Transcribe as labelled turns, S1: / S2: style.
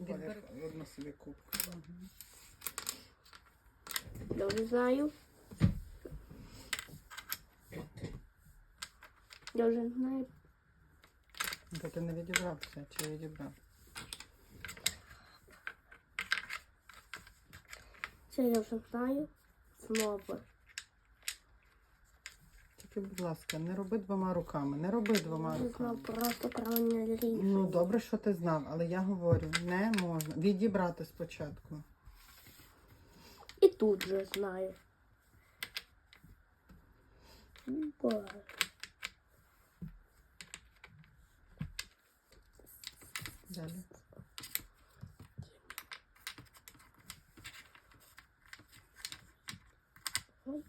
S1: Відбери одну собі кубку.
S2: Знаю. Я вже знаю.
S1: Бо ти не відібрав все, чи відібрав?
S2: Це я вже знаю. Знову
S1: тільки, будь ласка, не роби двома руками. Не роби двома
S2: Я
S1: руками.
S2: знав просто правильно рішення.
S1: Ну, добре, що ти знав, але я говорю, не можна. Відібрати спочатку.
S2: І тут же знаю. Ба.
S1: Далі. Ой.